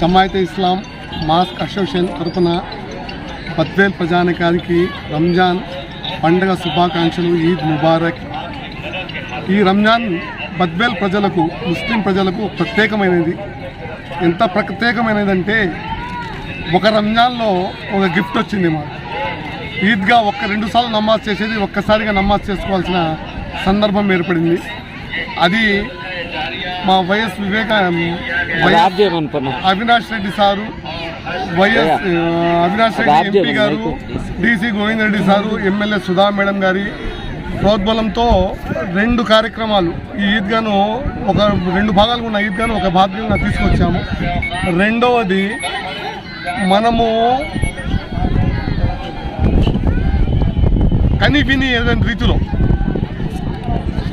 జమాయత్ ఇస్లాం mask association తరఫున బద్వేల్ ప్రజానికానికి రంజాన్ పండగ శుభాకాంక్షలు ఈద్ ముబారక్. ఈ రంజాన్ బద్వేల్ ప్రజలకు ముస్లిం ప్రజలకు ప్రత్యేకమైనది. ఎంత ప్రత్యేకమైనదంటే ఒక రంజాన్లో ఒక గిఫ్ట్ వచ్చింది మాకు. ఈద్గా ఒక్క రెండు సార్లు నమాజ్ చేసేది ఒక్కసారిగా నమాజ్ చేసుకోవాల్సిన సందర్భం ఏర్పడింది. అది మా YS Viveka Avinash Reddy sir YS Avinash Reddy MP గారు. DC Govind Reddy sir MLA Sudha madam గారి ప్రోద్బలంతో రెండు కార్యక్రమాలు. ఈ ఈద్గాను ఒక రెండు భాగాలు ఉన్న ఈద్గాను ఒక భాగంగా తీసుకొచ్చాము. రెండవది మనము కని విని ఏదైనా రీతిలో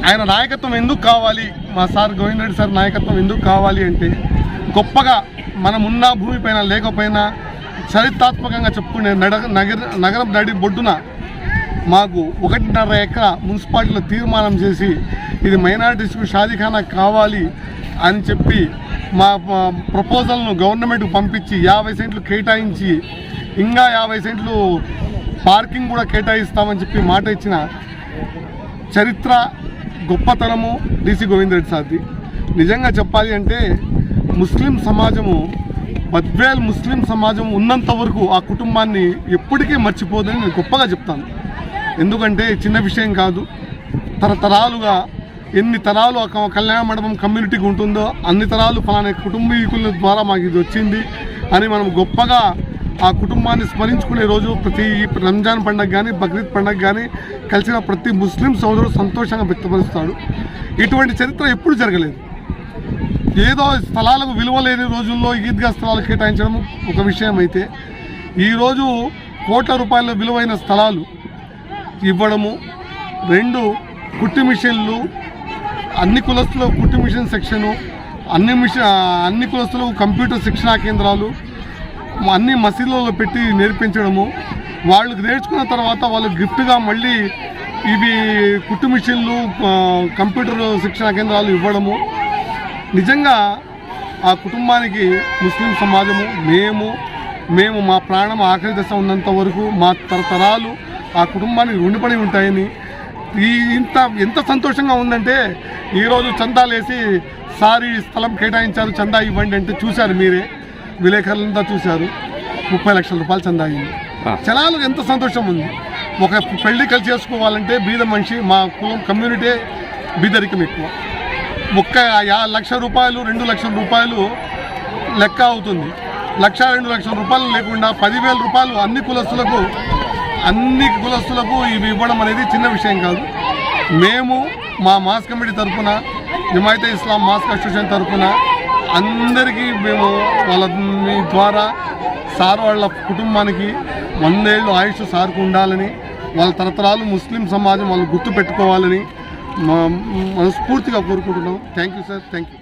ఆయన నాయకత్వం ఎందుకు కావాలి? మా సార్ గోవింద్ రెడ్డి సార్ నాయకత్వం ఎందుకు కావాలి అంటే గొప్పగా మనం ఉన్న భూమిపైన లేకపోయినా చరిత్రాత్మకంగా చెప్పుకునే నడ నగర నగరం నడి బొడ్డున మాకు ఒకటిన్నర ఎకరా మున్సిపాలిటీలో తీర్మానం చేసి ఇది మైనార్టీస్కు షాదీఖానా కావాలి అని చెప్పి మా ప్రపోజల్ను గవర్నమెంట్కి పంపించి యాభై సెంట్లు కేటాయించి ఇంకా యాభై సెంట్లు పార్కింగ్ కూడా కేటాయిస్తామని చెప్పి మాట ఇచ్చిన చరిత్ర గొప్పతనము డీసీ గోవిందరెడ్డి సార్ది. నిజంగా చెప్పాలి అంటే ముస్లిం సమాజము బద్వేల్ ముస్లిం సమాజం ఉన్నంత వరకు ఆ కుటుంబాన్ని ఎప్పటికీ మర్చిపోదని నేను గొప్పగా చెప్తాను. ఎందుకంటే చిన్న విషయం కాదు. తరతరాలుగా ఎన్ని తరాలు ఒక కళ్యాణ మండపం కమ్యూనిటీకి ఉంటుందో అన్ని తరాలు ఫలానా కుటుంబీకుల ద్వారా మాకు ఇది వచ్చింది అని మనం గొప్పగా ఆ కుటుంబాన్ని స్మరించుకునే రోజు ప్రతి రంజాన్ పండగ కానీ బక్రీద్ పండగ కానీ కలిసిన ప్రతి ముస్లిం సోదరుడు సంతోషంగా వ్యక్తపరుస్తాడు. ఇటువంటి చరిత్ర ఎప్పుడు జరగలేదు. ఏదో స్థలాలకు విలువ లేని రోజుల్లో ఈద్గా స్థలాలు కేటాయించడం ఒక విషయం అయితే. ఈరోజు కోట్ల రూపాయల విలువైన స్థలాలు ఇవ్వడము రెండు కుట్టి మిషన్లు అన్ని కులస్తులకు కుట్టి మిషన్ సెక్షను అన్ని మిషన్ అన్ని కులస్తులకు కంప్యూటర్ శిక్షణా కేంద్రాలు అన్ని మసీదులలో పెట్టి నేర్పించడము వాళ్ళు నేర్చుకున్న తర్వాత వాళ్ళు గిఫ్ట్గా మళ్ళీ ఇవి కుట్టు మిషన్లు కంప్యూటర్ శిక్షణా కేంద్రాలు ఇవ్వడము నిజంగా ఆ కుటుంబానికి ముస్లిం సమాజము మేము మేము మా ప్రాణం ఆఖరి దశ ఉన్నంత వరకు మా తరతరాలు ఆ కుటుంబానికి రుణపడి ఉంటాయని ఈ ఇంత ఎంత సంతోషంగా ఉందంటే ఈరోజు చందాలు వేసి సారీ స్థలం కేటాయించారు చందా ఇవ్వండి అంటే చూశారు మీరే. విలేకరులంతా చూశారు. ముప్పై లక్షల రూపాయలు చందా అయింది. జనాలకు ఎంత సంతోషం ఉంది. ఒక పెళ్ళి కలిసి చేసుకోవాలంటే బీద మనిషి మా కులం కమ్యూనిటీ బీదరికం ఎక్కువ. ఒక్క లక్ష రూపాయలు రెండు లక్షల రూపాయలు లెక్క అవుతుంది. లక్ష రెండు లక్షల రూపాయలు లేకుండా పదివేల రూపాయలు అన్ని కులస్తులకు అన్ని కులస్తులకు ఇవి ఇవ్వడం అనేది చిన్న విషయం కాదు. మేము మా మాస్ కమిటీ తరఫున జమాయితే ఇస్లాం మాస్క్ అసోసియేషన్ తరఫున అందరికీ మేము వాళ్ళ మీ ద్వారా సార్ వాళ్ళ కుటుంబానికి వందేళ్ళు ఆయుష్ సార్కు ఉండాలని వాళ్ళ తరతరాలు ముస్లిం సమాజం వాళ్ళు గుర్తు పెట్టుకోవాలని మనస్ఫూర్తిగా కోరుకుంటున్నాం. Thank you sir thank you